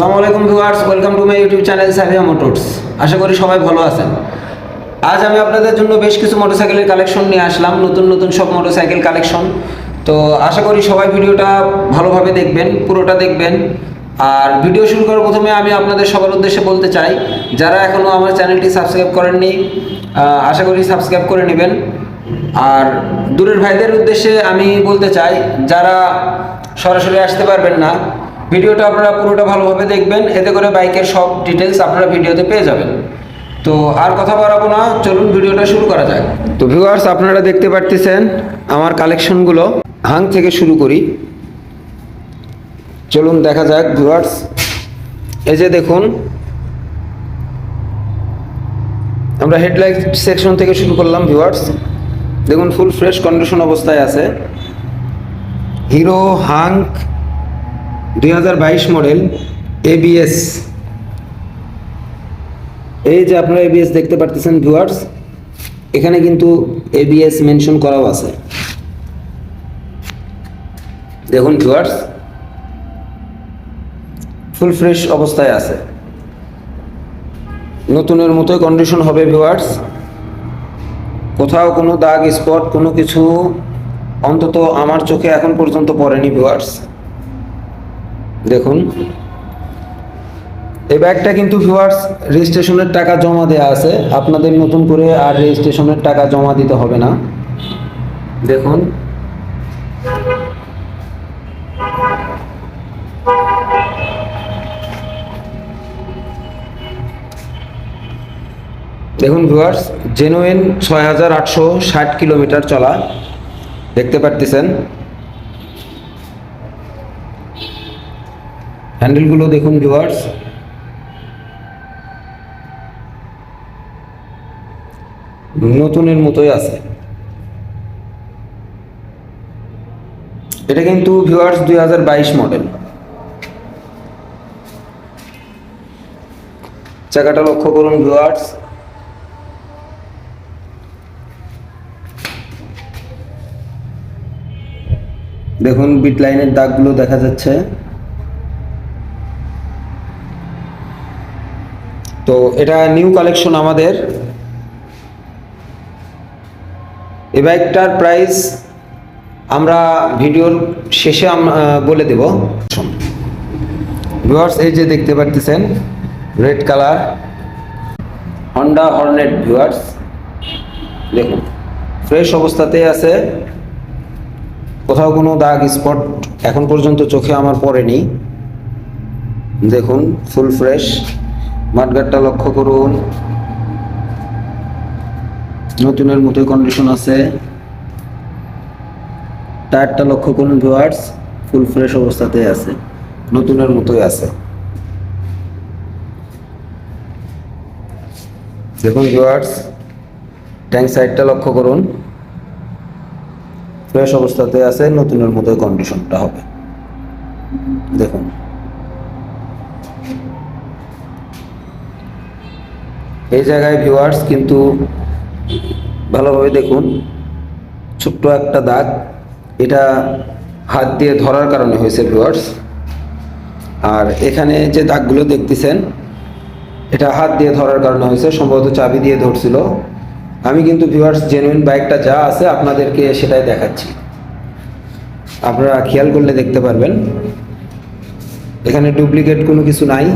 আসসালামু আলাইকুম viewers, welcome to my YouTube channel Saviya motors আশা করি সবাই ভালো আছেন। আজ আমি আপনাদের জন্য বেশ কিছু মোটরসাইকেলের কালেকশন নিয়ে আসলাম, নতুন নতুন সব মোটরসাইকেল কালেকশন। তো আশা করি সবাই ভিডিওটা ভালোভাবে দেখবেন, পুরোটা দেখবেন। আর ভিডিও শুরু করার প্রথমে আমি আপনাদের সবার উদ্দেশ্যে বলতে চাই, যারা এখনও আমার চ্যানেলটি সাবস্ক্রাইব করেননি আশা করি সাবস্ক্রাইব করে নেবেন। আর দূরের ভাইদের উদ্দেশ্যে আমি বলতে চাই, যারা সরাসরি আসতে পারবেন না ভিডিওটা আপনারা পুরোটা ভালোভাবে দেখবেন। এতে করে বাইকের সব ডিটেলস আপনারা ভিডিওতে পেয়ে যাবেন। তো আর কথা বাড়াবো না, চলুন ভিডিওটা শুরু করা যাক। তো ভিউয়ার্স আপনারা দেখতে পারতেছেন আমার কালেকশনগুলো হাং থেকে শুরু করি। চলুন দেখা যাক ভিউয়ার্স এই যে দেখুন, আমরা হেডলাইট সেকশন থেকে শুরু করলাম ভিউয়ার্স দেখুন ফুল ফ্রেশ কন্ডিশন অবস্থায় আছে। হিরো হাঙ্ক দুই হাজার বাইশ মডেল এবিএস এই যে আপনারা এবিএস দেখতে পারতেছেন ভিউয়ার্স এখানে কিন্তু এবিএস মেনশন করাও আছে। দেখুন ভিউয়ার্স ফুল ফ্রেশ অবস্থায় আছে। নতুনের মতোই কন্ডিশন হবে ভিউয়ার্স কোথাও কোনো দাগ স্পট কোনো কিছু অন্তত আমার চোখে এখন পর্যন্ত পড়েনি ভিউয়ার্স দেখুন। এই ব্যাগটা কিন্তু ভিউয়ার্স রেজিস্ট্রেশনের টাকা জমা দেওয়া আছে। আপনাদের নতুন করে আর রেজিস্ট্রেশনের টাকা জমা দিতে হবে না। দেখুন। দেখুন ভিউয়ার্স জেনুইন ছয় হাজার আটশো ষাট কিলোমিটার চলা। দেখতে পারতেছেন? হ্যান্ডেলগুলো দেখুন ভিউয়ার্স নতুনের মতোই আছে। এটা কিন্তু ভিউয়ার্স দুই হাজার বাইশ মডেল চাকাটা লক্ষ্য করুন ভিউয়ার্স দেখুন বিট লাইনের দাগগুলো দেখা যাচ্ছে। তো এটা নিউ কালেকশন আমাদের। এ বাইকটার প্রাইস আমরা ভিডিওর শেষে বলে দেব। ভিউয়ার্স এই যে দেখতে পারতেছেন red colour Honda Hornet viewers দেখুন ফ্রেশ অবস্থাতেই আছে। কোথাও কোনো দাগ স্পট এখন পর্যন্ত চোখে আমার পড়েনি। দেখুন ফুল ফ্রেশ মাঠগাটটা লক্ষ্য করুন। নতুনের মতোই কন্ডিশন আছে। টায়ারটা লক্ষ্য করুন ভিওয়ার্স ফুল ফ্রেশ অবস্থাতে আছে। নতুনের মতোই আছে। দেখুন ভিউয়ার্স ট্যাঙ্ক সাইডটা লক্ষ্য করুন। ফ্রেশ অবস্থাতে আছে, নতুনের মতোই কন্ডিশনটা হবে। দেখুন। এই জায়গায় ভিউয়ার্স কিন্তু ভালোভাবে দেখুন, ছোট্ট একটা দাগ। এটা হাত দিয়ে ধরার কারণে হয়েছে ভিউয়ার্স আর এখানে যে দাগগুলো দেখতেছেন, এটা হাত দিয়ে ধরার কারণে হয়েছে, সম্ভবত চাবি দিয়ে ধরছিল। আমি কিন্তু ভিউয়ার্স জেনুইন বাইকটা যা আছে আপনাদেরকে সেটাই দেখাচ্ছি। আপনারা খেয়াল করলে দেখতে পারবেন। এখানে ডুপ্লিকেট কোনো কিছু নাই।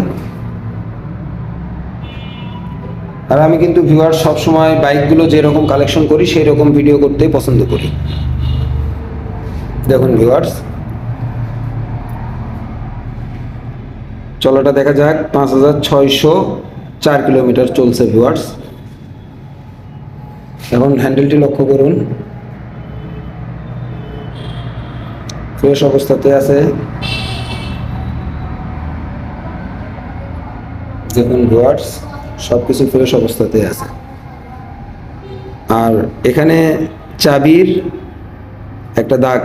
আর আমি কিন্তু ভিউয়ার সবসময় বাইকগুলো যেরকম কালেকশন করি সেই রকম ভিডিও করতেই পছন্দ করি। দেখুন ভিউয়ার্স চলাটা দেখা যাক, পাঁচ হাজার ছয়শো চার কিলোমিটার চলছে ভিউয়ার্স এখন হ্যান্ডেলটি লক্ষ্য করুন। ফ্রেশ অবস্থাতে আছে। দেখুন ভিউয়ার্স সব কিছু ফ্রেশ অবস্থাতে আছে। আর এখানে চাবির একটা দাগ,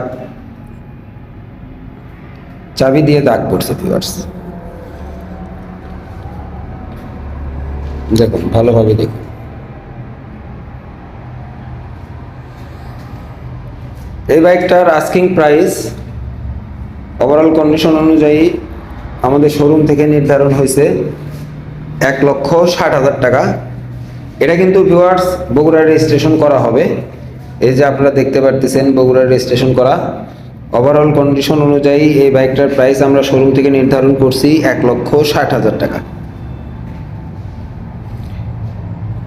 চাবি দিয়ে দাগ পড়ছে ভিউয়ার্স দেখুন, ভালোভাবে দেখুন। এই বাইকটার আস্কিং প্রাইস ওভারঅল কন্ডিশন অনুযায়ী আমাদের শোরুম থেকে নির্ধারণ হয়েছে এক লক্ষ ষাট হাজার টাকা। এটা কিন্তু ভিউয়ার্স বগুড়া রেজিস্ট্রেশন করা হবে। এই যে আপনারা দেখতে পারতেছেন বগুড়া রেজিস্ট্রেশন করা। ওভারঅল কন্ডিশন অনুযায়ী এই বাইকটার প্রাইস আমরা শোরুম থেকে নির্ধারণ করছি এক লক্ষ ষাট হাজার টাকা।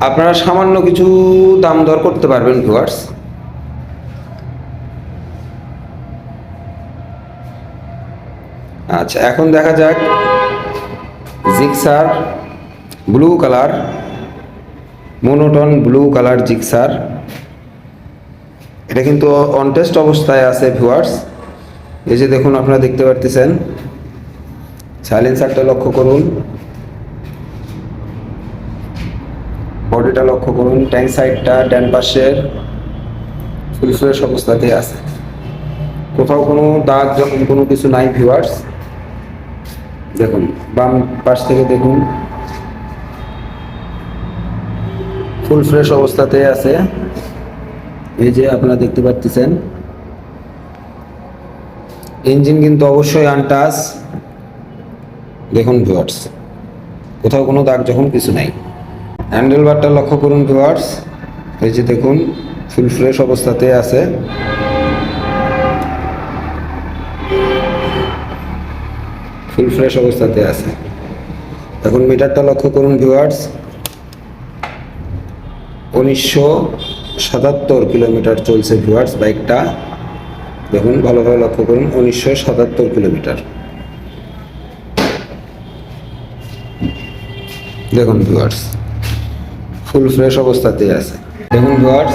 আপনারা সামান্য কিছু দাম দর করতে পারবেন ভিউয়ার্স আচ্ছা এখন দেখা যাক। Gixxer blue colour, monotone blue colour Gixxer. এটা কিন্তু অনটেস্ট অবস্থায় আছে ভিউয়ার্স এই যে দেখুন, আপনারা দেখতে পারতেছেন। সাইলেন্সারটা লক্ষ্য করুন। বডিটা লক্ষ্য করুন। ট্যাঙ্ক সাইডটা ডান পাশের ফুল ফ্রেশ অবস্থাতে আছে। কোথাও কোনো দাগ যখন কোনো কিছু নাই ভিউয়ার্স দেখুন, বাম পাশ থেকে দেখুন। ফুল ফ্রেশ অবস্থাতে আছে। এই যে আপনারা দেখতে পাচ্ছেন। ইঞ্জিন কিন্তু অবশ্যই আনটাস দেখুন ভিউয়ার্স কোথাও কোনো দাগ যখন কিছু নাই। হ্যান্ডেল বারটা লক্ষ্য করুন ভিউয়ার্স এই যে দেখুন ফুল ফ্রেশ অবস্থাতে আছে। ফুল ফ্রেশ অবস্থাতে আছে। এখন মিটারটা লক্ষ্য করুন ভিউয়ার্স উনিশশো সাতাত্তর কিলোমিটার চলছে ভিউয়ার্স বাইকটা। দেখুন, ভালোভাবে লক্ষ্য করুন, উনিশশো সাতাত্তর কিলোমিটার। দেখুন ভিউয়ার্স, ফুল ফ্রেশ অবস্থাতেই আছে। দেখুন ভিউয়ার্স,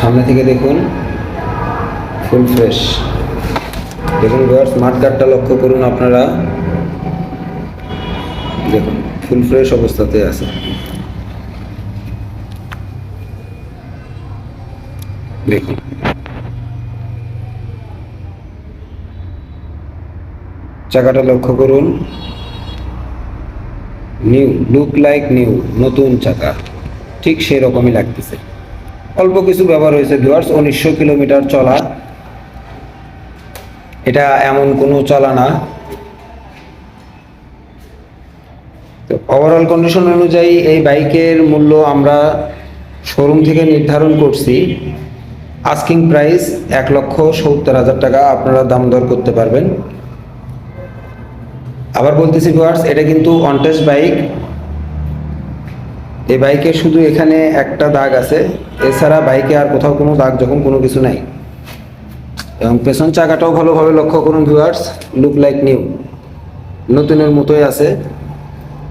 সামনে থেকে দেখুন, ফুল ফ্রেশ। দেখুন ভিউয়ার্স মাঠগাটটা লক্ষ্য করুন আপনারা। দেখুন, ফুল ফ্রেশ অবস্থাতে আছে। দেখুন চাকাটা লক্ষ্য করুন। নিউ লুক লাইক নিউ নতুন চাকা। ঠিক সেই রকমই লাগতেছে। অল্প কিছু ব্যবহার হয়েছে ভিউয়ার্স উনিশশো কিলোমিটার চলা। এটা এমন কোনো চলা না। তো ওভারঅল কন্ডিশন অনুযায়ী এই বাইকের মূল্য আমরা শোরুম থেকে নির্ধারণ করছি। আস্কিং প্রাইস এক লক্ষ সত্তর হাজার টাকা আপনারা দাম দর করতে পারবেন। আবার বলতেছি ভিউয়ার্স এটা কিন্তু অনটেস্ট বাইক এই বাইকে শুধু এখানে একটা দাগ আছে। এছাড়া বাইকে আর কোথাও কোনো দাগ যখন কোনো কিছু নাই। এবং পেছন চাকাটাও ভালোভাবে লক্ষ্য করুন ভিউয়ার্স লুক লাইক নিউ নতুনের মতোই আছে।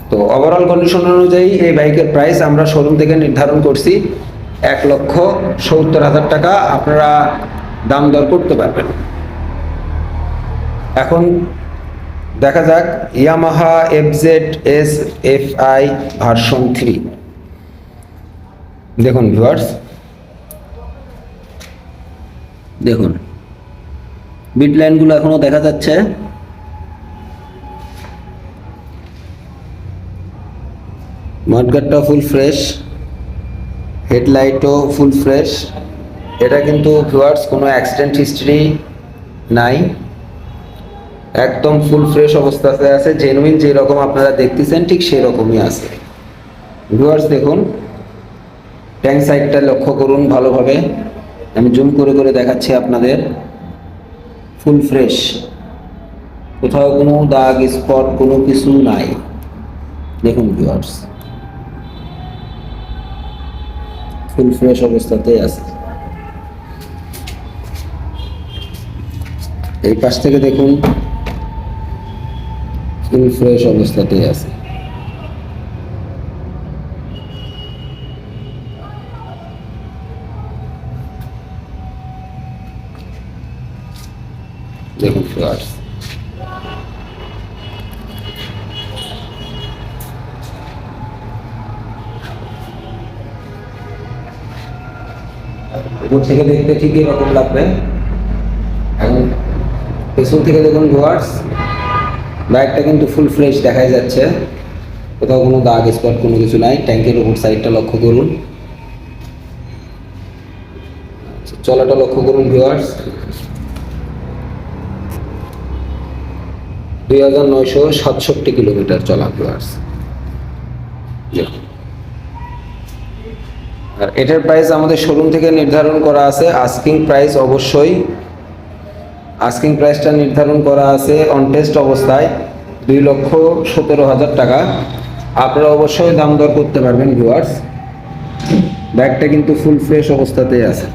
তো ওভারঅল কন্ডিশন অনুযায়ী এই বাইকের প্রাইস আমরা শোরুম থেকে নির্ধারণ করছি। এক লক্ষ সত্তর হাজার টাকা আপনারা দাম দর করতে পারবেন। এখন দেখা যাক, Yamaha FZ S F I version three. দেখুন ভিউয়ার্স। দেখুন। বিট লাইনগুলো এখনও দেখা যাচ্ছে। মাঠগাটটা ফুল ফ্রেশ। হেডলাইটও ফুল ফ্রেশ। এটা কিন্তু ভিউয়ার্স কোনো অ্যাক্সিডেন্ট হিস্ট্রি নাই। একদম ফুল ফ্রেশ অবস্থাতে আছে জেনুইন যেরকম আপনারা দেখতেছেন, ঠিক সেই রকমই আছে। ভিউয়ার্স দেখুন ট্যাঙ্ক সাইডটা লক্ষ্য করুন ভালোভাবে। আমি জুম করে করে দেখাচ্ছি আপনাদের। Full fresh. কোথাও কোনো দাগ, স্পট, কোনো কিছু নাই। দেখুন ভিউয়ার্স। ফুল ফ্রেশ অবস্থাতে আছে এই পাশ থেকে দেখুন। ফুল ফ্রেশ অবস্থাতেই আছে দেখুন ফ্লাওয়ার্স উপর থেকে দেখতে ঠিক এরকম লাগবে। এখন পেছন থেকে দেখুন ভিউয়ার্স বাইকটা কিন্তু ফুল ফ্রেশ দেখাই যাচ্ছে। কোথাও কোনো দাগ স্পট কোনো কিছু নাই। ট্যাঙ্কের উপর সাইডটা লক্ষ্য করুন। আচ্ছা, চলাটা লক্ষ্য করুন ভিউয়ার্স দুই হাজার নয়শো সাতষট্টি কিলোমিটার চলা ভিউয়ার্স আর এটার প্রাইস আমাদের শোরুম থেকে নির্ধারণ করা আছে। আস্কিং প্রাইস অবশ্যই। আস্কিং প্রাইসটা নির্ধারণ করা আছে অন টেস্ট অবস্থায়। দুই লক্ষ সতেরো হাজার টাকা। আপনারা অবশ্যই দাম দর করতে পারবেন ভিউয়ার্স ব্যাগটা কিন্তু ফুল ফ্রেশ অবস্থাতেই আছে।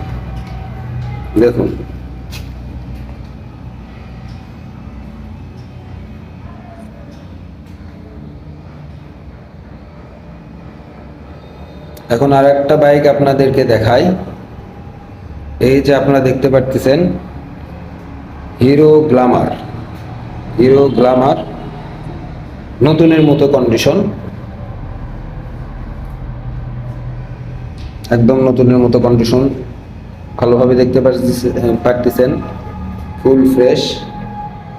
দেখুন। এখন আর একটা বাইক আপনাদেরকে দেখাই। এই যে আপনারা দেখতে পাচ্ছেন হিরো গ্লামার হিরো গ্লামার নতুনের মতো কন্ডিশন একদম নতুনের মতো কন্ডিশন ভালোভাবে দেখতে পারতেছেন। ফুল ফ্রেশ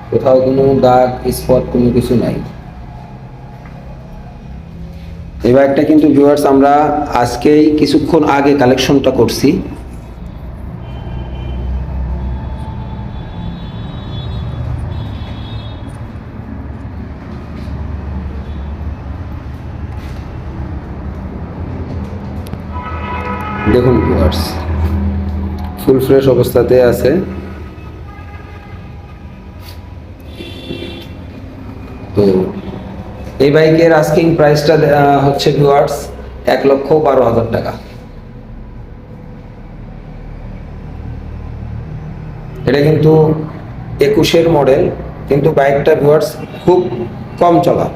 কোথাও কোনো দাগ স্পট কোনো কিছু নাই। এই বাইকটা কিন্তু ভিউয়ার্স আমরা আজকেই কিছুক্ষণ আগে কালেকশনটা করছি। দেখুন ভিউয়ার্স ফুল ফ্রেশ অবস্থাতে আছে তো এই বাইকের আস্কিং প্রাইসটা হচ্ছে ভিউয়ার্স এক লক্ষ বারো হাজার টাকা। এটা কিন্তু একুশের মডেল কিন্তু বাইকটা ভিউয়ার্স খুব কম চলা।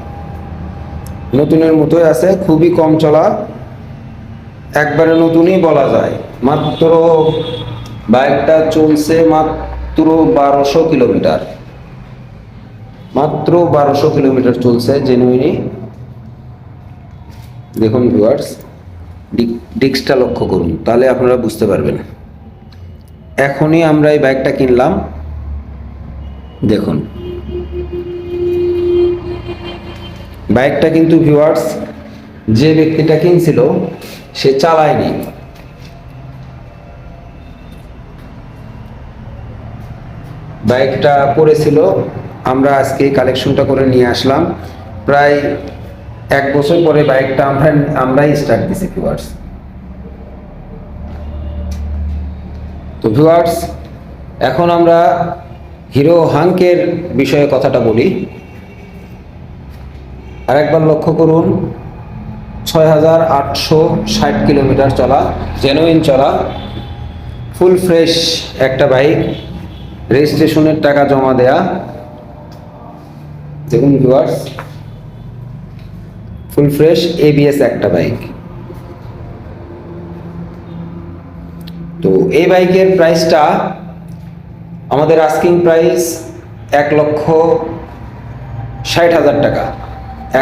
নতুনের মতোই আছে, খুবই কম চলা। একবারে নতুনই বলা যায়। মাত্র বাইকটা চলছে মাত্র বারোশো কিলোমিটার। মাত্র বারোশো কিলোমিটার চলছে জেনুইনি দেখুন ভিউয়ার্স ডিস্কটা লক্ষ্য করুন, তাহলে আপনারা বুঝতে পারবেন। এখনই আমরা এই বাইকটা কিনলাম। দেখুন। বাইকটা কিন্তু ভিউয়ার্স যে ব্যক্তিটা কিনছিল, সে চালায়নি। বাইকটা পড়েছিল আমরা আজকে কালেকশনটা করে নিয়ে আসলাম। প্রায় এক বছর পরে বাইকটা আমরা, আমরাই স্টার্ট দিছি ভিউয়ার্স তো ভিউয়ার্স এখন আমরা হিরো হাঙ্কের বিষয়ে কথাটা বলি। আরেকবার লক্ষ্য করুন, ছয় হাজার আটশো ষাট কিলোমিটার চলা জেনুইন চলা ফুল ফ্রেশ একটা বাইক রেজিস্ট্রেশনের টাকা জমা দেয়া দেখুন ভিউয়ার্স ফুল ফ্রেশ এবিএস একটা বাইক তো এই বাইকের প্রাইসটা আমাদের আস্কিং প্রাইস এক লক্ষ ষাট হাজার টাকা।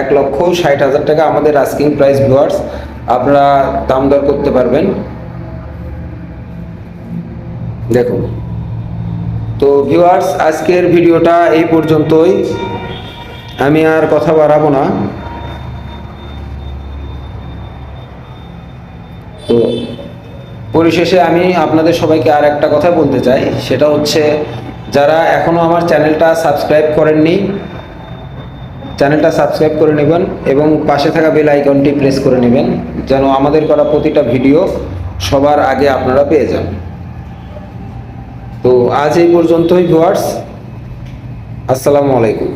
এক লক্ষ ষাট হাজার টাকা আমাদের আস্কিং প্রাইস ভিউয়ার্স আপনারা দাম দর করতে পারবেন। দেখুন। তো ভিউয়ার্স আজকের ভিডিওটা এই পর্যন্তই। আমি আর কথা বাড়াবো না। তো পরিশেষে আমি আপনাদের সবাইকে আর একটা কথা বলতে চাই, সেটা হচ্ছে যারা এখনও আমার চ্যানেলটা সাবস্ক্রাইব করেননি, চ্যানেলটা সাবস্ক্রাইব করে নেবেন এবং পাশে থাকা বেল আইকনটি প্রেস করে নেবেন, যেন আমাদের করা প্রতিটা ভিডিও সবার আগে আপনারা পেয়ে যান। তো আজ এই পর্যন্তই ভিউয়ার্স, আসসালামু আলাইকুম।